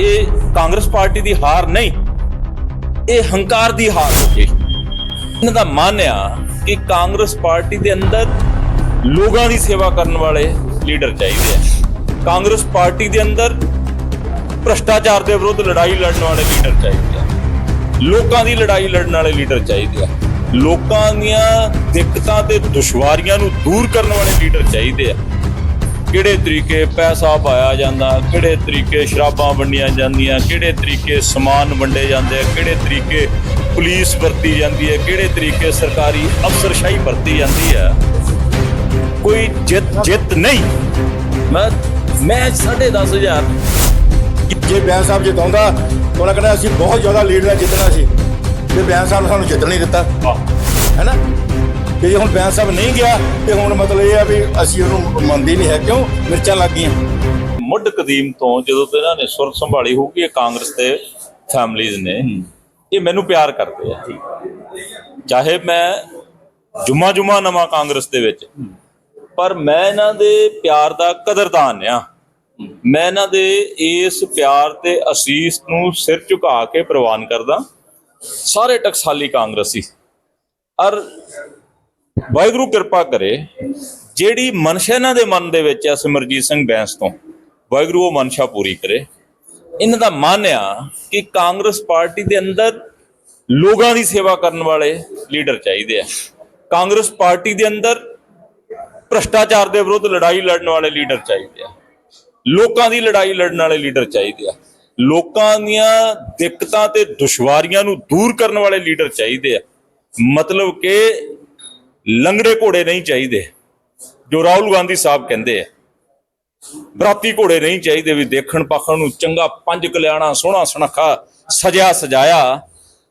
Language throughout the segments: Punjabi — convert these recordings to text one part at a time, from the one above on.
ਇਹ ਕਾਂਗਰਸ ਪਾਰਟੀ ਦੀ ਹਾਰ ਨਹੀਂ, ਇਹ ਹੰਕਾਰ ਦੀ ਹਾਰ ਹੋ ਗਈ। ਇਹਨਾਂ ਦਾ ਮਨ ਆ ਕਿ ਕਾਂਗਰਸ ਪਾਰਟੀ ਦੇ ਅੰਦਰ ਲੋਕਾਂ ਦੀ ਸੇਵਾ ਕਰਨ ਵਾਲੇ ਲੀਡਰ ਚਾਹੀਦੇ ਆ। ਕਾਂਗਰਸ ਪਾਰਟੀ ਦੇ ਅੰਦਰ ਭ੍ਰਸ਼ਟਾਚਾਰ ਦੇ ਵਿਰੁੱਧ ਲੜਾਈ ਲੜਨ ਵਾਲੇ ਲੀਡਰ ਚਾਹੀਦੇ ਆ। ਲੋਕਾਂ ਦੀ ਲੜਾਈ ਲੜਨ ਵਾਲੇ ਲੀਡਰ ਚਾਹੀਦੇ ਆ। ਲੋਕਾਂ ਦੀਆਂ ਦਿੱਕਤਾਂ ਤੇ ਦੁਸ਼ਵਾਰੀਆਂ ਨੂੰ ਦੂਰ ਕਰਨ ਵਾਲੇ ਲੀਡਰ ਚਾਹੀਦੇ ਆ। ਕਿਹੜੇ ਤਰੀਕੇ ਪੈਸਾ ਪਾਇਆ ਜਾਂਦਾ ਕਿਹੜੇ ਤਰੀਕੇ ਸ਼ਰਾਬਾਂ ਵੰਡੀਆਂ ਜਾਂਦੀਆਂ ਕਿਹੜੇ ਤਰੀਕੇ ਸਮਾਨ ਵੰਡੇ ਜਾਂਦੇ ਕਿਹੜੇ ਤਰੀਕੇ ਪੁਲਿਸ ਵਰਤੀ ਜਾਂਦੀ ਹੈ ਕਿਹੜੇ ਤਰੀਕੇ ਸਰਕਾਰੀ ਅਫਸਰਸ਼ਾਹੀ ਵਰਤੀ ਜਾਂਦੀ ਹੈ। ਕੋਈ ਜਿੱਤ ਜਿੱਤ ਨਹੀਂ। ਮੈਂ ਮੈਂ 10500 ਜੇ ਬਿਆਨ ਸਾਹਿਬ ਜਿਤਾਉਂਦਾ ਉਹਨਾਂ ਕਹਿੰਦਾ ਅਸੀਂ ਬਹੁਤ ਜ਼ਿਆਦਾ ਲੀਡ ਨਾਲ ਜਿੱਤਣਾ ਸੀ। ਤੇ ਬਿਆਨ ਸਾਹਿਬ ਨੇ ਸਾਨੂੰ ਜਿੱਤਣ ਨਹੀਂ ਦਿੱਤਾ ਹੈਨਾ ਤੇ ਜੇ ਹੁਣ ਬਿਆਨ ਸਾਹਿਬ ਨਹੀਂ ਗਿਆ ਤੇ ਹੁਣ ਮਤਲਬ ਇਹ ਆ ਵੀ ਅਸੀਂ ਉਹਨੂੰ ਮੰਨਦੇ ਨਹੀਂ ਹੈ ਕਿਉਂ? ਮਿਰਚਾਂ ਲੱਗ ਗਈਆਂ। ਮੁੱਢ ਕਦੀਮ ਤੋਂ ਜਦੋਂ ਤੋਂ ਇਹਨਾਂ ਨੇ ਸੁਰਤ ਸੰਭਾਲੀ ਹੋਊਗੀ ਇਹ ਕਾਂਗਰਸ ਦੇ ਫੈਮਲੀਜ਼ ਨੇ। ਇਹ ਮੈਨੂੰ ਪਿਆਰ ਕਰਦੇ ਆ। ਚਾਹੇ ਮੈਂ ਜੁਮਾ ਜੁਮਾ ਨਵਾਂ ਕਾਂਗਰਸ ਦੇ ਵਿੱਚ ਪਰ ਮੈਂ ਇਹਨਾਂ ਦੇ ਪਿਆਰ ਦਾ ਕਦਰਦਾਨ ਆ। ਮੈਂ ਇਹਨਾਂ ਦੇ ਇਸ ਪਿਆਰ ਤੇ ਅਸੀਸ ਨੂੰ ਸਿਰ ਝੁਕਾ ਕੇ ਪ੍ਰਵਾਨ ਕਰਦਾ। ਸਾਰੇ ਟਕਸਾਲੀ ਕਾਂਗਰਸੀ। ਅਰ ਵਾਹਿਗੁਰੂ ਕਿਰਪਾ ਕਰੇ, ਜਿਹੜੀ ਮਨਸ਼ਾ ਇਹਨਾਂ ਦੇ ਮਨ ਦੇ ਵਿੱਚ ਆ ਸਿਮਰਜੀਤ ਸਿੰਘ ਬੈਂਸ ਤੋਂ, ਵਾਹਿਗੁਰੂ ਉਹ ਮਨਸ਼ਾ ਪੂਰੀ ਕਰੇ। ਇਹਨਾਂ ਦਾ ਮਨ ਆ ਕਿ ਕਾਂਗਰਸ ਪਾਰਟੀ ਦੇ ਅੰਦਰ ਲੋਕਾਂ ਦੀ ਸੇਵਾ ਕਰਨ ਵਾਲੇ ਲੀਡਰ ਚਾਹੀਦੇ ਆ। ਕਾਂਗਰਸ ਪਾਰਟੀ ਦੇ ਅੰਦਰ ਭ੍ਰਸ਼ਟਾਚਾਰ ਦੇ ਵਿਰੁੱਧ ਲੜਾਈ ਲੜਨ ਵਾਲੇ ਲੀਡਰ ਚਾਹੀਦੇ ਆ। ਲੋਕਾਂ ਦੀ ਲੜਾਈ ਲੜਨ ਵਾਲੇ ਲੀਡਰ ਚਾਹੀਦੇ ਆ। ਲੋਕਾਂ ਦੀਆਂ ਦਿੱਕਤਾਂ ਤੇ ਦੁਸ਼ਵਾਰੀਆਂ ਨੂੰ ਦੂਰ ਕਰਨ ਵਾਲੇ ਲੀਡਰ ਚਾਹੀਦੇ ਆ। ਮਤਲਬ ਕਿ ਲੰਗੜੇ ਘੋੜੇ ਨਹੀਂ ਚਾਹੀਦੇ, ਜੋ ਰਾਹੁਲ ਗਾਂਧੀ ਸਾਹਿਬ ਕਹਿੰਦੇ ਆ। ਬਰਾਤੀ ਘੋੜੇ ਨਹੀਂ ਚਾਹੀਦੇ ਵੀ ਦੇਖਣ ਪਾਖਣ ਨੂੰ ਚੰਗਾ ਪੰਜ ਕਲਿਆਣਾ, ਸੋਹਣਾ ਸੁਨੱਖਾ, ਸਜਿਆ ਸਜਾਇਆ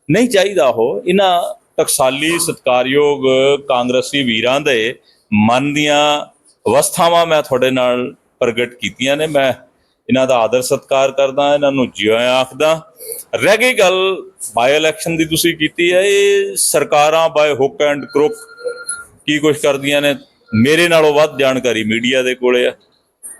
ਨਹੀਂ ਚਾਹੀਦਾ ਉਹ। ਇਹਨਾਂ ਟਕਸਾਲੀ ਸਤਕਾਰਯੋਗ ਕਾਂਗਰਸੀ ਵੀਰਾਂ ਦੇ ਮਨ ਦੀਆਂ ਅਵਸਥਾਵਾਂ ਮੈਂ ਤੁਹਾਡੇ ਨਾਲ ਪ੍ਰਗਟ ਕੀਤੀਆਂ ਨੇ। ਮੈਂ ਇਹਨਾਂ ਦਾ ਆਦਰ ਸਤਕਾਰ ਕਰਦਾ, ਇਹਨਾਂ ਨੂੰ ਜਿਉਂ ਆਖਦਾ। ਰਹਿ ਗਈ ਗੱਲ ਬਾਈ ਇਲੈਕਸ਼ਨ ਦੀ ਤੁਸੀਂ ਕੀਤੀ ਹੈ, ਇਹ ਸਰਕਾਰਾਂ ਬਾਈ ਹੁੱਕ ਐਂਡ ਕਰੁੱਕ ਕੀ ਕੁਝ ਕਰਦੀਆਂ ਨੇ? ਮੇਰੇ ਨਾਲੋਂ ਵੱਧ ਜਾਣਕਾਰੀ ਮੀਡੀਆ ਦੇ ਕੋਲੇ ਆ।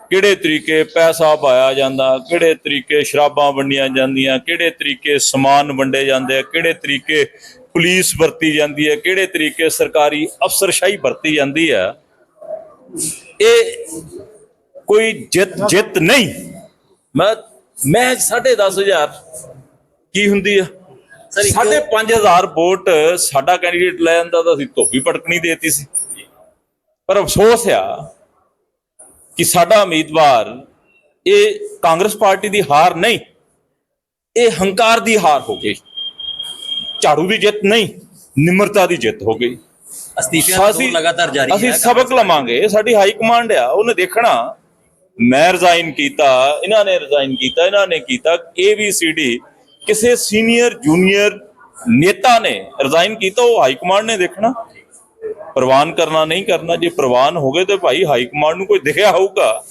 ਕਿਹੜੇ ਤਰੀਕੇ ਪੈਸਾ ਪਾਇਆ ਜਾਂਦਾ, ਕਿਹੜੇ ਤਰੀਕੇ ਸ਼ਰਾਬਾਂ ਵੰਡੀਆਂ ਜਾਂਦੀਆਂ, ਕਿਹੜੇ ਤਰੀਕੇ ਸਮਾਨ ਵੰਡੇ ਜਾਂਦੇ ਆ, ਕਿਹੜੇ ਤਰੀਕੇ ਪੁਲਿਸ ਵਰਤੀ ਜਾਂਦੀ ਹੈ, ਕਿਹੜੇ ਤਰੀਕੇ ਸਰਕਾਰੀ ਅਫਸਰਸ਼ਾਹੀ ਵਰਤੀ ਜਾਂਦੀ ਹੈ। ਇਹ ਕੋਈ ਜਿੱਤ ਜਿੱਤ ਨਹੀਂ। ਮੈਂ ਮੈਂ 10500 ਕੀ ਹੁੰਦੀ ਆ? ਸਾਢੇ 5000 ਵੋਟ ਸਾਡਾ ਕੈਂਡੀਡੇਟ ਲੈ ਜਾਂਦਾ ਤਾਂ ਅਸੀਂ ਧੋਬੀ ਪਟਕਣੀ ਦੇਤੀ ਸੀ। ਪਰ ਅਫਸੋਸ ਆ ਕਿ ਸਾਡਾ ਉਮੀਦਵਾਰ ਇਹ ਕਾਂਗਰਸ ਪਾਰਟੀ ਦੀ ਹਾਰ ਨਹੀਂ ਇਹ ਹੰਕਾਰ ਦੀ ਹਾਰ ਹੋ ਗਈ। ਝਾੜੂ ਦੀ ਜਿੱਤ ਨਹੀਂ ਨਿਮਰਤਾ ਦੀ ਜਿੱਤ ਹੋ ਗਈ। ਅਸਤੀਫਿਆਂ ਦੌਰ ਲਗਾਤਾਰ ਜਾਰੀ ਹੈ ਅਸੀਂ ਸਬਕ ਲਵਾਂਗੇ ਸਾਡੀ ਹਾਈ ਕਮਾਂਡ ਆ ਉਹਨੇ ਦੇਖਣਾ। ਮੈਂ ਰਿਜ਼ਾਈਨ ਕੀਤਾ ਇਹਨਾਂ ਨੇ ਰਿਜ਼ਾਈਨ ਕੀਤਾ ਇਹਨਾਂ ਨੇ ਕੀਤਾ ABCD ਕਿਸੇ ਸੀਨੀਅਰ, ਜੂਨੀਅਰ ਨੇਤਾ ਨੇ ਰਿਜ਼ਾਈਨ ਕੀਤਾ, ਉਹ ਹਾਈ ਕਮਾਂਡ ਨੇ ਦੇਖਣਾ। ਪ੍ਰਵਾਨ ਕਰਨਾ ਨਹੀਂ ਕਰਨਾ, ਜੇ ਪ੍ਰਵਾਨ ਹੋ ਗਏ ਤੇ ਭਾਈ ਹਾਈ ਕਮਾਂਡ ਨੂੰ ਕੋਈ ਦਿਖਿਆ ਹੋਊਗਾ।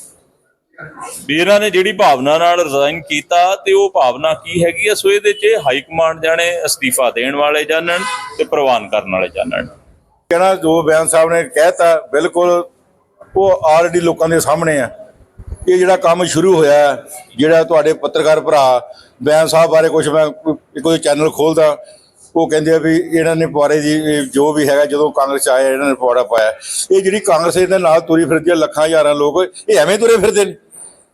ਵੀ ਇਹਨਾਂ ਨੇ ਜਿਹੜੀ ਭਾਵਨਾ ਨਾਲ ਰਿਜ਼ਾਈਨ ਕੀਤਾ ਤੇ ਉਹ ਭਾਵਨਾ ਕੀ ਹੈਗੀ ਆ, ਸੋ ਇਹਦੇ 'ਚ ਹਾਈ ਕਮਾਂਡ ਜਾਣੇ ਅਸਤੀਫਾ ਦੇਣ ਵਾਲੇ ਜਾਣਨ ਤੇ ਪ੍ਰਵਾਨ ਕਰਨ ਵਾਲੇ ਜਾਣਨ ਕਹਿਣਾ ਜੋ ਬਿਆਨ ਸਾਹਿਬ ਨੇ ਕਹਿਤਾ, ਬਿਲਕੁਲ ਉਹ ਆਲਰੇਡੀ ਲੋਕਾਂ ਦੇ ਸਾਹਮਣੇ ਆ। ਇਹ ਜਿਹੜਾ ਕੰਮ ਸ਼ੁਰੂ ਹੋਇਆ ਜਿਹੜਾ ਤੁਹਾਡੇ ਪੱਤਰਕਾਰ ਭਰਾ ਬਿਆਨ ਸਾਹਿਬ ਬਾਰੇ ਕੁਝ ਮੈਂ ਕੋਈ- ਚੈਨਲ ਖੋਲਦਾ ਉਹ ਕਹਿੰਦੇ ਆ ਵੀ ਇਹਨਾਂ ਨੇ ਪੁਆੜੇ ਦੀ ਜੋ ਵੀ ਹੈਗਾ ਜਦੋਂ ਕਾਂਗਰਸ 'ਚ ਆਏ ਇਹਨਾਂ ਨੇ ਪੁਆੜਾ ਪਾਇਆ। ਇਹ ਜਿਹੜੀ ਕਾਂਗਰਸ ਦੇ ਨਾਲ ਤੁਰੀ ਫਿਰਦੀ ਹੈ ਲੱਖਾਂ ਹਜ਼ਾਰਾਂ ਲੋਕ ਇਹ ਐਵੇਂ ਤੁਰੇ ਫਿਰਦੇ ਨੇ।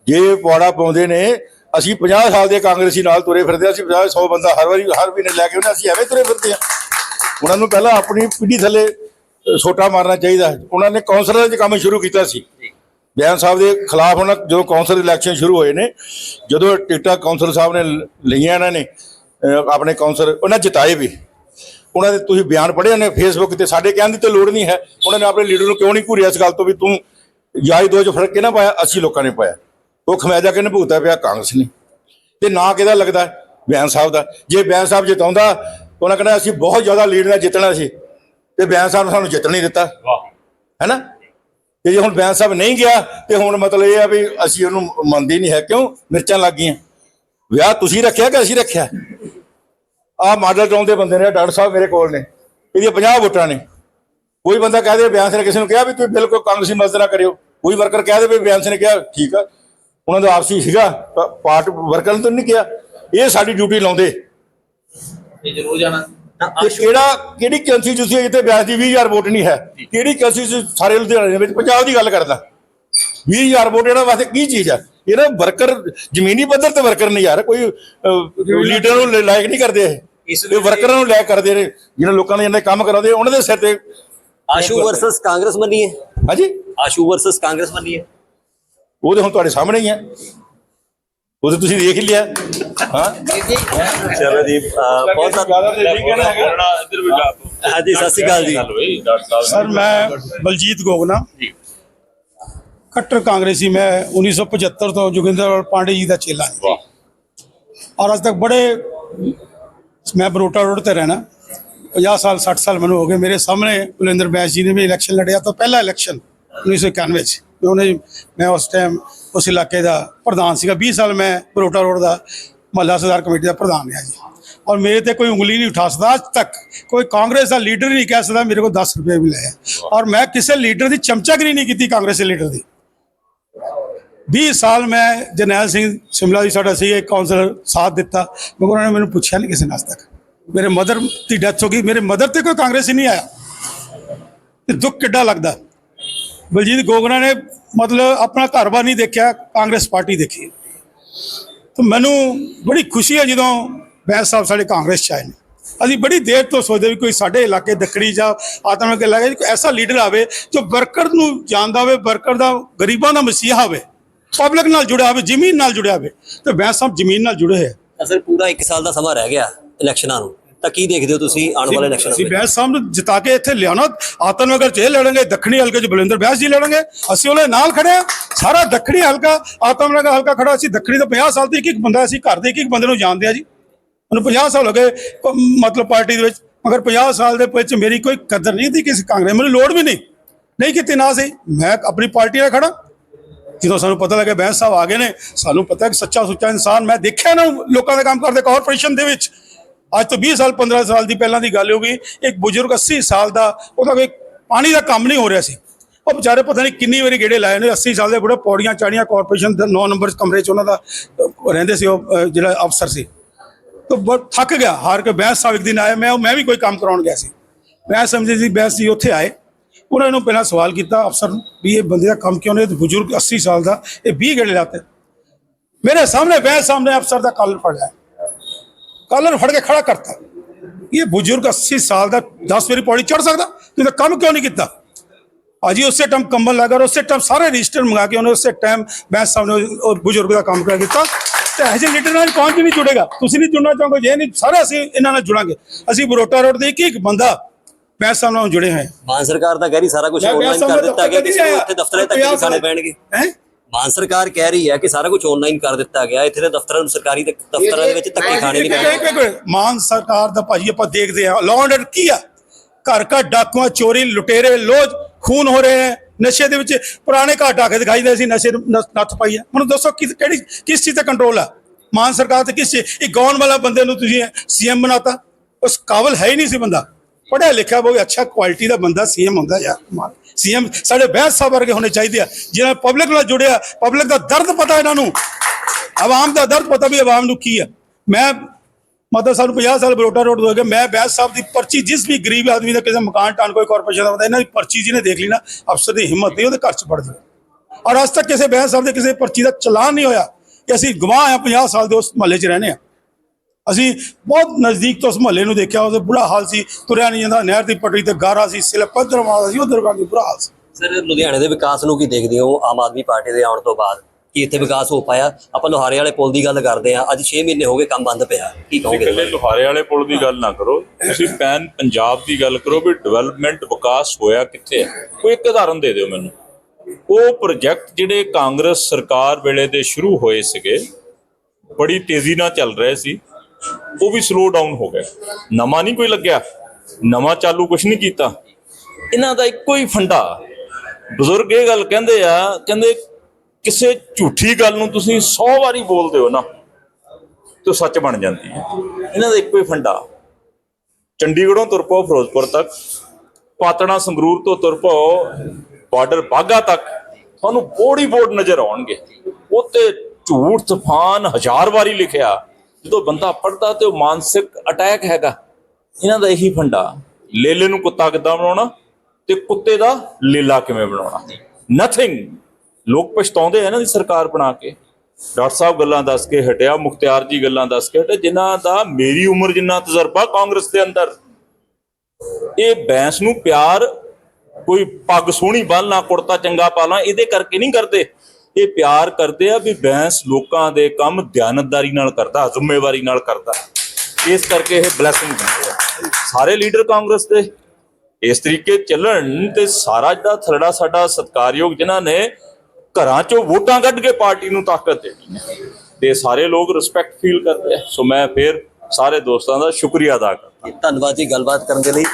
ਜੇ ਪੁਆੜਾ ਪਾਉਂਦੇ ਨੇ ਅਸੀਂ 50 ਸਾਲ ਦੇ ਕਾਂਗਰਸੀ ਨਾਲ ਤੁਰੇ ਫਿਰਦੇ ਹਾਂ, ਅਸੀਂ 50 100 ਬੰਦਾ ਹਰ ਵਾਰੀ ਹਰ ਮਹੀਨੇ ਲੈ ਕੇ ਉਹਨੇ ਅਸੀਂ ਐਵੇਂ ਤੁਰੇ ਫਿਰਦੇ ਆ। ਉਹਨਾਂ ਨੂੰ ਪਹਿਲਾਂ ਆਪਣੀ ਪੀੜੀ ਥੱਲੇ ਅ, ਸੋਟਾ ਮਾਰਨਾ ਚਾਹੀਦਾ। ਉਹਨਾਂ ਨੇ ਕੌਂਸਲਰ ਦੇ ਕੰਮ ਸ਼ੁਰੂ ਕੀਤਾ ਸੀ। ਬਿਆਨ ਸਾਹਿਬ ਦੇ ਖਿਲਾਫ ਉਹਨਾਂ ਜਦੋਂ ਕੌਂਸਲ ਇਲੈਕਸ਼ਨ ਸ਼ੁਰੂ ਹੋਏ ਨੇ ਜਦੋਂ ਟਿਕਟਾਂ ਕੌਂਸਲ ਸਾਹਿਬ ਨੇ ਲਈਆਂ ਇਹਨਾਂ ਨੇ ਆਪਣੇ ਕੌਂਸਲ ਉਹਨਾਂ ਜਿਤਾਏ ਵੀ। ਉਹਨਾਂ ਦੇ ਤੁਸੀਂ ਬਿਆਨ ਪੜ੍ਹੇ ਨੇ ਫੇਸਬੁੱਕ ਤੇ ਸਾਡੇ ਕਹਿਣ ਦੀ ਤਾਂ ਲੋੜ ਨਹੀਂ ਹੈ। ਉਹਨਾਂ ਨੇ ਆਪਣੇ ਲੀਡਰ ਨੂੰ ਕਿਉਂ ਨਹੀਂ ਘੂਰਿਆ ਇਸ ਗੱਲ ਤੋਂ ਵੀ ਤੂੰ ਜਾਈ ਦੋ ਚ ਫ਼ਰਕ ਕਿਹਨਾਂ ਪਾਇਆ? ਅਸੀਂ ਲੋਕਾਂ ਨੇ ਪਾਇਆ। ਉਹ ਖਮਿਆਜਾ ਕਿਹਨੇ ਭੁਗਤਿਆ ਪਿਆ? ਕਾਂਗਰਸ ਨੇ। ਤੇ ਨਾ ਕਿਹਦਾ ਲੱਗਦਾ? ਬਿਆਨ ਸਾਹਿਬ ਦਾ। ਜੇ ਬਿਆਨ ਸਾਹਿਬ ਜਿਤਾਉਂਦਾ ਉਹਨਾਂ ਕਹਿੰਦਾ ਅਸੀਂ ਬਹੁਤ ਜ਼ਿਆਦਾ ਲੀਡ ਨਾਲ ਜਿੱਤਣਾ ਸੀ। ਤੇ ਬਿਆਨ ਸਾਹਿਬ ਨੇ ਸਾਨੂੰ ਜਿੱਤਣ ਨਹੀਂ ਦਿੱਤਾ। ਵਾਹ। ਹੈਨਾ? ਤੇ ਜੇ ਹੁਣ ਬਿਆਨ ਸਾਹਿਬ ਨਹੀਂ ਗਿਆ, ਤੇ ਹੁਣ ਮਤਲਬ ਇਹ ਆ ਵੀ ਅਸੀਂ ਉਹਨੂੰ ਮੰਨਦੇ ਨਹੀਂ ਹੈ ਕਿਉਂ? ਮਿਰਚਾਂ ਲੱਗ ਗਈਆਂ। ਵਿਆਹ ਤੁਸੀਂ ਰੱਖਿਆ ਕਿ ਅਸੀਂ ਰੱਖਿਆ? ਆਹ ਮਾਡਲ ਟਾਊਨ ਦੇ ਬੰਦੇ ਨੇ ਡਾਕਟਰ ਸਾਹਿਬ ਮੇਰੇ ਕੋਲ ਨੇ। ਇਹਦੀਆਂ 50 ਵੋਟਾਂ ਨੇ। ਕੋਈ ਬੰਦਾ ਕਹਿ ਦੇ ਬਿਆਨ ਨੇ ਕਿਸੇ ਨੂੰ ਕਿਹਾ ਵੀ ਤੁਸੀਂ ਬਿਲਕੁਲ ਕਾਂਗਰਸੀ ਮਦਦ ਨਾ ਕਰਿਓ। ਕੋਈ ਵਰਕਰ ਕਹਿ ਦੇ ਵੀ ਬਿਆਨ ਨੇ ਕਿਹਾ, ਠੀਕ ਆ। ਉਹਨਾਂ ਦਾ ਆਪਸੀ ਸੀਗਾ ਪਾਰਟ ਵਰਕਰ ਨੇ ਤਾਂ ਨਹੀਂ ਕਿਹਾ। ਇਹ ਸਾਡੀ ਡਿਊਟੀ ਲਾਉਂਦੇ। ਇਹ ਜ਼ਰੂਰ ਜਾਣਾ। ਕਿਹੜਾ ਕਿਹੜੀ ਕੰਸਟੀਟਿਊਸ਼ਨ ਹੈ ਜਿੱਥੇ ਬਿਆਸ ਦੀ 20000 ਵੋਟ ਨਹੀਂ ਹੈ। ਕਿਹੜੀ ਕੰਸਟੀਟਿਊਸ਼ਨ ਸਾਰੇ ਲੁਧਿਆਣੇ ਦੇ ਵਿੱਚ ਪੰਜਾਬ ਦੀ ਗੱਲ ਕਰਦਾ। 20000 ਵੋਟ ਇਹਨਾਂ ਵਾਸਤੇ ਕੀ ਚੀਜ਼ ਹੈ? ਇਹ ਨਾ ਵਰਕਰ ਜ਼ਮੀਨੀ ਪੱਧਰ ਤੇ ਵਰਕਰ ਨਹੀਂ ਯਾਰ ਕੋਈ ਲੀਡਰ ਨੂੰ ਲਾਇਕ ਨਹੀਂ ਕਰਦੇ ਇਹ। ਇਸ ਇਹ ਵਰਕਰਾਂ ਨੂੰ ਲਾਇਕ ਕਰਦੇ ਨੇ ਜਿਹਨਾਂ ਲੋਕਾਂ ਨੇ ਇਹਨਾਂ ਕੰਮ ਕਰਾਉਂਦੇ ਉਹਨਾਂ ਦੇ ਸਿਰ ਤੇ ਆਸ਼ੂ ਵਰਸਸ ਕਾਂਗਰਸ ਬਣੀ ਹੈ। ਹਾਂਜੀ? ਆਸ਼ੂ ਵਰਸਸ ਕਾਂਗਰਸ ਬਣੀ ਹੈ। ਉਹ ਤੇ ਹੁਣ ਤੁਹਾਡੇ ਸਾਹਮਣੇ ਹੀ ਹੈ। ਉਹ ਤੇ ਤੁਸੀਂ ਦੇਖ ਹੀ ਲਿਆ। ਹਾਂ। ਚਲੋ ਜੀ ਅਹ, ਬਹੁਤ ਜ਼ਿਆਦਾ ਤੇ ਨਹੀਂ ਕਹਿਣਾ ਹੈਗਾ। ਇੱਧਰ ਵੀ ਹਾਂਜੀ ਸਤਿ ਸ਼੍ਰੀ ਅਕਾਲ ਜੀ। ਸਰ ਮੈਂ ਬਲਜੀਤ ਗੋਗਨਾ। ਜੀ। ਕੱਟਰ ਕਾਂਗਰਸੀ ਮੈਂ 1975 ਤੋਂ ਜੋਗਿੰਦਰ ਪਾਂਡੇ ਜੀ ਦਾ ਚੇਲਾ ਹਾਂ। ਔਰ ਅੱਜ ਤੱਕ ਬੜੇ ਮੈਂ ਬਰੋਟਾ ਰੋਡ ਤੇ ਰਹਿਣਾ। 50 ਸਾਲ 60 ਸਾਲ ਮੈਨੂੰ ਹੋ ਗਏ। ਮੇਰੇ ਸਾਹਮਣੇ ਕੁਲਿੰਦਰ ਬੈਸ ਜੀ ਨੇ ਵੀ ਇਲੈਕਸ਼ਨ ਲੜਿਆ। ਤਾਂ ਪਹਿਲਾ ਇਲੈਕਸ਼ਨ 1991 ਚ। ਤੇ ਉਹਨੇ ਮੈਂ ਉਸ ਟਾਈਮ ਉਸ ਇਲਾਕੇ ਦਾ ਪ੍ਰਧਾਨ ਸੀਗਾ। 20 ਸਾਲ ਮੈਂ ਬਰੋਟਾ ਰੋਡ ਦਾ ਮਹੱਲਾ ਸਰਦਾਰ ਕਮੇਟੀ ਦਾ ਪ੍ਰਧਾਨ ਰਿਹਾ ਜੀ। ਔਰ ਮੇਰੇ ਤੇ ਕੋਈ ਉਂਗਲੀ ਨਹੀਂ ਉਠਾ ਸਕਦਾ। ਅੱਜ ਤੱਕ ਕੋਈ ਕਾਂਗਰਸ ਦਾ ਲੀਡਰ ਨਹੀਂ ਕਹਿ ਸਕਦਾ ਮੇਰੇ ਕੋਲ 10 ਰੁਪਏ ਵੀ ਲਏ ਔਰ ਮੈਂ ਕਿਸੇ ਲੀਡਰ ਦੀ ਚਮਚਾਗਰੀ ਨਹੀਂ ਕੀਤੀ ਕਾਂਗਰਸ ਦੇ ਲੀਡਰ ਦੀ। 20 ਸਾਲ ਮੈਂ ਜਰਨੈਲ ਸਿੰਘ ਸ਼ਿਮਲਾ ਜੀ ਸਾਡਾ ਸੀ ਇੱਕ ਕਾਉਂਸਲਰ ਸਾਥ ਦਿੱਤਾ। ਮਗਰ ਉਹਨਾਂ ਨੇ ਮੈਨੂੰ ਪੁੱਛਿਆ ਨਹੀਂ ਕਿਸੇ ਨੇ ਤੱਕ। ਮੇਰੇ ਮਦਰ ਦੀ ਡੈਥ ਹੋ ਗਈ। ਮੇਰੇ ਮਦਰ ਤੇ ਕੋਈ ਕਾਂਗਰਸੀ ਨਹੀਂ ਆਇਆ। ਤੇ ਦੁੱਖ ਕਿੱਡਾ ਲੱਗਦਾ। ਬਲਜੀਤ ਗੋਗਨਾ ਨੇ ਮਤਲਬ ਆਪਣਾ ਘਰ-ਬਾਰ ਨਹੀਂ ਦੇਖਿਆ, ਕਾਂਗਰਸ ਪਾਰਟੀ ਦੇਖੀ। ਤਾਂ ਮੈਨੂੰ ਬੜੀ ਖੁਸ਼ੀ ਹੈ ਜਦੋਂ ਬੈਂਸ ਸਾਹਿਬ ਸਾਡੇ ਕਾਂਗਰਸ ਚ ਆਏ ਨੇ। ਅਸੀਂ ਬੜੀ ਦੇਰ ਤੋਂ ਸੋਚਦੇ ਵੀ ਕੋਈ ਸਾਡੇ ਇਲਾਕੇ ਦੱਖਣੀ ਜਾਂ ਆਤਮ ਇਲਾਕੇ 'ਚ ਕੋਈ ਐਸਾ ਲੀਡਰ ਆਵੇ ਜੋ ਵਰਕਰ ਨੂੰ ਜਾਣਦਾ ਹੋਵੇ, ਵਰਕਰ ਦਾ, ਗਰੀਬਾਂ ਦਾ ਮਸੀਹਾ ਹੋਵੇ, ਪਬਲਿਕ ਨਾਲ ਜੁੜਿਆ ਹੋਵੇ, ਜ਼ਮੀਨ ਨਾਲ ਜੁੜਿਆ ਹੋਵੇ। ਤੇ ਬੈਂਸ ਸਾਹਿਬ ਜ਼ਮੀਨ ਨਾਲ ਜੁੜੇ ਹੋਏ ਅਸਰ ਪੂਰਾ 1 ਸਾਲ ਦਾ ਸਮਾਂ ਰਹਿ ਗਿਆ ਇਲੈਕਸ਼ਨਾਂ ਨੂੰ। ਤਾਂ ਕੀ ਦੇਖਦੇ ਹੋ ਤੁਸੀਂ ਆਉਣ ਵਾਲੇ ਇਲੈਕਸ਼ਨ ਅਸੀਂ ਬੈਂਸ ਸਾਹਿਬ ਨੂੰ ਜਿਤਾ ਕੇ ਇੱਥੇ ਲਿਆਉਣਾ। ਆਤਮਨਗਰ ਚ ਇਹ ਦੱਖਣੀ ਹਲਕੇ ਚ ਬਲਿੰਦਰ ਬੈਂਸ ਜੀ ਲੜਨਗੇ। ਅਸੀਂ ਉਹਦੇ ਨਾਲ ਖੜੇ ਆ ਸਾਰਾ ਦੱਖਣੀ ਹਲਕਾ ਆਤਮਨਗਰ ਹਲਕਾ ਖੜਾ। ਸੀ ਦੱਖਣੀ ਤੋਂ 50 ਸਾਲ ਤੋਂ ਇੱਕ ਇੱਕ ਬੰਦਾ ਅਸੀਂ ਘਰ ਦੇ ਇੱਕ ਇੱਕ ਬੰਦੇ ਨੂੰ ਜਾਣਦੇ ਆ ਜੀ। ਉਹਨੂੰ 50 ਸਾਲ ਹੋ ਗਏ ਮਤਲਬ ਪਾਰਟੀ ਦੇ ਵਿੱਚ। ਮਗਰ 50 ਸਾਲ ਦੇ ਵਿੱਚ ਮੇਰੀ ਕੋਈ ਕਦਰ ਨਹੀਂ ਸੀ ਕਿਸੇ ਕਾਂਗਰਸ ਮੈਨੂੰ ਲੋੜ ਵੀ ਨਹੀਂ। ਨਹੀਂ ਕੀਤੀ ਨਾ ਸੀ ਮੈਂ ਆਪਣੀ ਪਾਰਟੀ ਨਾਲ ਖੜਾ। ਜਦੋਂ ਸਾਨੂੰ ਪਤਾ ਲੱਗਿਆ ਬੈਂਸ ਸਾਹਿਬ ਆ ਗਏ ਨੇ ਸਾਨੂੰ ਪਤਾ ਕਿ ਸੱਚਾ ਸੁੱਚਾ ਇਨਸਾਨ ਮੈਂ ਦੇਖਿਆ ਨਾ ਲੋਕਾਂ ਦਾ ਕੰਮ ਕਰਦੇ ਕਾਰਪੋਰੇਸ਼ਨ ਦੇ ਵਿੱਚ। ਅੱਜ ਤੋਂ 20 ਸਾਲ 15 ਸਾਲ ਦੀ ਪਹਿਲਾਂ ਦੀ ਗੱਲ ਹੋ ਗਈ, ਇੱਕ ਬਜ਼ੁਰਗ 80 ਸਾਲ ਦਾ ਉਹਦਾ ਕੋਈ ਪਾਣੀ ਦਾ ਕੰਮ ਨਹੀਂ ਹੋ ਰਿਹਾ ਸੀ। ਉਹ ਵਿਚਾਰੇ ਪਤਾ ਨਹੀਂ ਕਿੰਨੀ ਵਾਰੀ ਗੇੜੇ ਲਾਏ ਨੇ 80 ਸਾਲ ਦੇ ਬੁੜੇ ਪੌੜੀਆਂ ਚਾੜੀਆਂ ਕਾਰਪੋਰੇਸ਼ਨ ਦਾ 9 ਨੰਬਰ ਕਮਰੇ 'ਚ ਉਹਨਾਂ ਦਾ ਰਹਿੰਦੇ ਸੀ ਉਹ ਜਿਹੜਾ ਅਫਸਰ ਸੀ। ਤਾਂ ਬਹੁਤ ਥੱਕ ਗਿਆ, ਹਾਰ ਕੇ ਬੈਂਸ ਸਾਹਿਬ ਇੱਕ ਦਿਨ ਆਇਆ, ਮੈਂ ਮੈਂ ਵੀ ਕੋਈ ਕੰਮ ਕਰਾਉਣ ਗਿਆ ਸੀ। ਮੈਂ ਸਮਝੀ ਸੀ ਬੈਂਸ ਜੀ ਉੱਥੇ ਆਏ। ਉਹਨਾਂ ਨੂੰ ਪਹਿਲਾਂ ਸਵਾਲ ਕੀਤਾ, ਅਫਸਰ ਨੂੰ, ਵੀ ਇਹ ਬੰਦੇ ਦਾ ਕੰਮ ਕਿਉਂ ਨਹੀਂ ਬਜ਼ੁਰਗ 80 ਸਾਲ ਦਾ, ਇਹ 20 ਗੇੜੇ ਲਾਤੇ। ਮੇਰੇ ਸਾਹਮਣੇ ਬੈਂਸ ਸਾਹਮਣੇ ਅਫਸਰ ਦਾ ਕਾਲਰ ਫੜ ਲਿਆ। ਕਾਲਰ ਫੜ ਕੇ ਖੜਾ ਕਰਤਾ। ਇਹ ਬਜ਼ੁਰਗ 80 ਸਾਲ ਦਾ 10 ਵਾਰੀ ਪੌੜੀ ਚੜ ਸਕਦਾ? ਤੂੰ ਤਾਂ ਕੰਮ ਕਿਉਂ ਨਹੀਂ ਕੀਤਾ? ਅਜੀ ਉਸੇ ਟਾਈਮ ਕੰਬਲ ਲਗਾ ਔਰ ਉਸੇ ਟਾਈਮ ਸਾਰੇ ਰਜਿਸਟਰ ਮੰਗਾ ਕੇ ਉਹਨੇ ਉਸੇ ਟਾਈਮ ਸਾਹਿਬ ਨੇ ਉਹ ਬਜ਼ੁਰਗ ਦਾ ਕੰਮ ਕਰ ਦਿੱਤਾ। ਤੇ ਇਹੋ ਜਿਹੇ ਲੀਡਰ ਨਾਲ ਕੌਣ ਵੀ ਨਹੀਂ ਜੁੜੇਗਾ? ਤੁਸੀਂ ਨਹੀਂ ਜੁੜਨਾ ਚਾਹੋਗੇ ਜੇ ਨਹੀਂ ਸਾਰੇ ਅਸੀਂ ਇਹਨਾਂ ਨਾਲ ਜੁੜਾਂਗੇ। ਅਸੀਂ ਬਰੋਟਾ ਰੋਡ ਦੇ ਇੱਕ ਇੱਕ ਬੰਦਾ ਸਾਹਿਬ ਨਾਲ ਜੁੜੇ ਹੋਏ ਮਾਨ ਸਰਕਾਰ ਕਹਿ ਰਹੀ ਸਾਰਾ ਕੁਝ ਮੈਂ ਆਨਲਾਈਨ ਕਰ ਦਾ ਦਿੱਤਾ ਗਿਆ ਕਿਸੇ ਇੱਥੇ ਦਫ਼ਤਰਾਂ ਤੱਕ ਪੰਜਾਹ ਨਹੀਂ ਖਾਣੇ ਸਾਲ। ਪੈਣਗੇ। ਹੈ? ਮਾਨ ਸਰਕਾਰ ਕਹਿ ਰਹੀ ਹੈ ਕਿ ਸਾਰਾ ਕੁਝ ਆਨਲਾਈਨ ਕਰ ਦਿੱਤਾ ਗਿਆ। ਇੱਥੇ ਦੇ ਦਫ਼ਤਰਾਂ ਨੂੰ ਸਰਕਾਰੀ ਤੇ ਦਫ਼ਤਰਾਂ ਦੇ ਵਿੱਚ ਧੱਕੇ ਖਾਣੇ ਨਹੀਂ ਪੈਣਗੇ ਮਾਨ ਸਰਕਾਰ ਦਾ ਭਾਜੀ ਆਪਾਂ ਦੇਖਦੇ ਆ ਲਾਅ ਕੀ ਆ? ਘਰ ਘਰ ਡਾਕੂਆਂ ਚੋਰੀ ਲੁਟੇਰੇ ਲੋਜ ਖੂਨ ਹੋ ਰਹੇ ਹੈ ਨਸ਼ੇ ਦੇ ਵਿੱਚ। ਪੁਰਾਣੇ ਘਾਟ ਆ ਕੇ ਦਿਖਾਈ ਦੇ ਸੀ ਨਸ਼ੇ ਨੂੰ ਨ- ਨੱਥ ਪਾਈ ਹੈ। ਮੈਨੂੰ ਦੱਸੋ ਕਿ ਕਿਹੜੀ ਕਿਸ ਚੀਜ਼ ਤੇ ਕੰਟਰੋਲ ਆ? ਮਾਨ ਸਰਕਾਰ ਤੇ ਕਿਸ ਚੀਜ਼- ਇੱਕ ਗਾਉਣ ਵਾਲਾ ਬੰਦੇ ਨੂੰ ਤੁਸੀਂ ਸੀਐਮ ਬਣਾਤਾ। ਉਸ ਕਾਬਲ ਹੈ ਹੀ ਨਹੀਂ ਸੀ ਬੰਦਾ। ਪੜਿਆ ਲਿਖਿਆ ਬਹੁਤ ਅੱਛਾ ਕੁਆਲਿਟੀ ਦਾ ਬੰਦਾ ਸੀਐਮ ਹੁੰਦਾ ਯਾਰ ਸੀਐਮ ਸਾਡੇ ਬਹਿਸ ਸਾਹਿਬ ਵਰਗੇ ਹੋਣੇ ਚਾਹੀਦੇ ਆ। ਜਿਹਨਾਂ ਪਬਲਿਕ ਨਾਲ ਜੁੜਿਆ ਪਬਲਿਕ ਦਾ ਦਰਦ ਪਤਾ ਇਹਨਾਂ ਨੂੰ। ਆਵਾਮ ਦਾ ਦਰਦ ਪਤਾ ਵੀ ਆਵਾਮ ਨੂੰ ਕੀ ਹੈ ਮੈਂ ਮਤਲਬ ਸਾਨੂੰ 50 ਸਾਲ ਬਰੋਟਾ ਰੋਡ ਹੋ ਗਏ ਮੈਂ ਬੈਸ ਸਾਹਿਬ ਦੀ ਪਰਚੀ, ਜਿਸ ਵੀ ਗਰੀਬ ਆਦਮੀ ਦਾ ਕਿਸੇ ਮਕਾਨ ਟਾਣ ਕੋਈ ਕਾਰਪੋਰੇਸ਼ਨ ਦਾ ਬੰਦਾ, ਇਹਨਾਂ ਦੀ ਪਰਚੀ ਜਿਹਨੇ ਦੇਖ ਲਈ ਨਾ, ਅਫਸਰ ਦੀ ਹਿੰਮਤ ਨਹੀਂ, ਉਹਦੇ ਘਰ ਚ ਵੜ ਜਾਵੇ ਔਰ ਅੱਜ ਤੱਕ ਕਿਸੇ ਬੈਸ ਸਾਹਿਬ ਦੇ ਕਿਸੇ ਪਰਚੀ ਦਾ ਚਲਾਨ ਨਹੀਂ ਹੋਇਆ ਕਿ ਅਸੀਂ ਗਵਾਹ ਆ 50 ਸਾਲ ਦੇ ਉਸ ਮਹੱਲੇ 'ਚ ਰਹਿੰਦੇ ਆ। ਅਸੀਂ ਬਹੁਤ ਨਜ਼ਦੀਕ ਤੋਂ ਉਸ ਮਹੱਲੇ ਨੂੰ ਦੇਖਿਆ ਉਹਦੇ ਬੁਰਾ ਹਾਲ ਸੀ ਤੁਰਿਆ ਨਹੀਂ ਜਾਂਦਾ ਨਹਿਰ ਦੀ ਪਟੜੀ ਤੇ ਗਾਰਾ ਸੀ ਸਿਲ ਪੱਧਰ ਮਾਰਦਾ ਸੀ ਉਧਰ ਵਾਂਗੀ ਬੁਰਾ ਹਾਲ ਸੀ। ਸਰ ਲੁਧਿਆਣੇ ਦੇ ਵਿਕਾਸ ਨੂੰ ਕੀ ਦੇਖਦੇ ਹੋ? ਆਮ ਆਦਮੀ ਪਾਰਟੀ ਦੇ ਆਉਣ ਤੋਂ ਬਾਅਦ ਕੀ ਇੱਥੇ ਵਿਕਾਸ ਹੋ ਪਾਇਆ? ਆਪਾਂ ਲੋਹਾਰੇ ਵਾਲੇ ਪੁਲ ਦੀ ਗੱਲ ਕਰਦੇ ਆ ਅੱਜ 6 ਮਹੀਨੇ ਹੋ ਗਏ ਕੰਮ ਬੰਦ ਪਿਆ ਕੀ ਕਹੋਗੇ? ਇਕੱਲੇ ਲੋਹਾਰੇ ਵਾਲੇ ਪੁਲ ਦੀ ਗੱਲ ਨਾ ਕਰੋ ਤੁਸੀਂ ਪੈਨ ਪੰਜਾਬ ਦੀ ਗੱਲ ਕਰੋ ਵੀ ਡਿਵੈਲਪਮੈਂਟ ਵਿਕਾਸ ਹੋਇਆ ਕਿੱਥੇ ਹੈ? ਕੋਈ ਇੱਕ ਉਦਾਹਰਨ ਦੇ ਦਿਓ ਮੈਨੂੰ। ਉਹ ਪ੍ਰੋਜੈਕਟ ਜਿਹੜੇ ਕਾਂਗਰਸ ਸਰਕਾਰ ਵੇਲੇ ਦੇ ਸ਼ੁਰੂ ਹੋਏ ਸੀਗੇ ਬੜੀ ਤੇਜ਼ੀ ਨਾਲ ਚੱਲ ਰਹੇ ਸੀ ਉਹ ਵੀ ਸਲੋ ਡਾਊਨ ਹੋ ਗਿਆ ਨਵਾਂ ਨਹੀਂ ਕੋਈ ਲੱਗਿਆ, ਨਵਾਂ ਚਾਲੂ ਕੁਝ ਨਹੀਂ ਕੀਤਾ। ਇਹਨਾਂ ਦਾ ਇੱਕੋ ਹੀ ਫੰਡਾ। ਬਜ਼ੁਰਗ ਇਹ ਗੱਲ ਕਹਿੰਦੇ ਆ, ਕਹਿੰਦੇ ਕਿਸੇ ਝੂਠੀ ਗੱਲ ਨੂੰ ਤੁਸੀਂ 100 ਵਾਰੀ ਬੋਲਦੇ ਹੋ ਨਾ, ਤੇ ਉਹ ਸੱਚ ਬਣ ਜਾਂਦੀ ਹੈ। ਇਹਨਾਂ ਦਾ ਇੱਕੋ ਹੀ ਫੰਡਾ। ਚੰਡੀਗੜ੍ਹੋਂ ਤੁਰ ਪਓ, ਫਿਰੋਜ਼ਪੁਰ ਤੱਕ। ਪਾਤਣਾ, ਸੰਗਰੂਰ ਤੋਂ ਤੁਰ ਪਓ, ਬਾਰਡਰ ਬਾਗਾ ਤੱਕ। ਤੁਹਾਨੂੰ ਬੋੜੀ ਬੋਰਡ ਨਜ਼ਰ ਆਉਣਗੇ। ਉੱਤੇ ਝੂਠ, ਤੂਫਾਨ ਹਜ਼ਾਰ ਵਾਰੀ ਲਿਖਿਆ। ਜਦੋਂ ਬੰਦਾ ਪੜਦਾ ਤੇ ਉਹ ਮਾਨਸਿਕ ਅਟੈਕ ਹੈਗਾ, ਇਹਨਾਂ ਦਾ ਇਹੀ ਫੰਡਾ। ਲੇਲੇ ਨੂੰ ਕੁੱਤਾ ਕਿੱਦਾਂ ਬਣਾਉਣਾ ਤੇ ਕੁੱਤੇ ਦਾ ਲੇਲਾ ਕਿਵੇਂ ਬਣਾਉਣਾ? ਨਥਿੰਗ ਲੋਕ ਪਛਤਾਉਂਦੇ ਆ ਨਾ ਦੀ ਸਰਕਾਰ ਬਣਾ ਕੇ। ਡਾਕਟਰ ਸਾਹਿਬ ਗੱਲਾਂ ਦੱਸ ਕੇ ਹਟਿਆ, ਮੁਖਤਿਆਰ ਜੀ ਗੱਲਾਂ ਦੱਸ ਕੇ ਹਟਿਆ, ਜਿਨ੍ਹਾਂ ਦਾ ਮੇਰੀ ਉਮਰ, ਜਿੰਨਾ ਤਜਰਬਾ ਕਾਂਗਰਸ ਦੇ ਅੰਦਰ। ਇਹ ਬੈਂਸ ਨੂੰ ਪਿਆਰ, ਕੋਈ ਪੱਗ ਸੋਹਣੀ ਬੰਨ੍ਹਣਾ ਕੁੜਤਾ ਚੰਗਾ ਪਾ ਪਾਲਾਂ ਇਹਦੇ ਕਰਕੇ ਨਹੀਂ ਕਰਦੇ। ਇਹ ਪਿਆਰ ਕਰਦੇ ਆ ਵੀ ਬੈਂਸ ਲੋਕਾਂ ਦੇ ਕੰਮ ਦਿਆਨਤਦਾਰੀ ਨਾਲ ਕਰਦਾ, ਜ਼ਿੰਮੇਵਾਰੀ ਨਾਲ ਕਰਦਾ। ਇਸ ਕਰਕੇ ਇਹ ਬਲੇਸਿੰਗ ਦਿੰਦੇ ਆ। ਸਾਰੇ ਲੀਡਰ ਕਾਂਗਰਸ ਦੇ, ਇਸ ਤਰੀਕੇ ਚੱਲਣ ਤੇ ਸਾਰਾ ਜਿਹੜਾ ਥਰੜਾ ਸਾਡਾ ਸਤਕਾਰਯੋਗ ਜਿਨ੍ਹਾਂ ਨੇ ਘਰਾਂ ਚੋਂ ਵੋਟਾਂ ਕੱਢ ਕੇ ਪਾਰਟੀ ਨੂੰ ਤਾਕਤ ਦੇਣੀ ਹੈ ਤੇ ਸਾਰੇ ਲੋਕ ਰਿਸਪੈਕਟ ਫੀਲ ਕਰਦੇ ਆ। ਸੋ ਮੈਂ ਫਿਰ ਸਾਰੇ ਦੋਸਤਾਂ ਦਾ ਸ਼ੁਕਰੀਆ ਅਦਾ ਕਰਦਾ। ਧੰਨਵਾਦ ਜੀ, ਗੱਲਬਾਤ ਕਰਨ ਦੇ ਲਈ।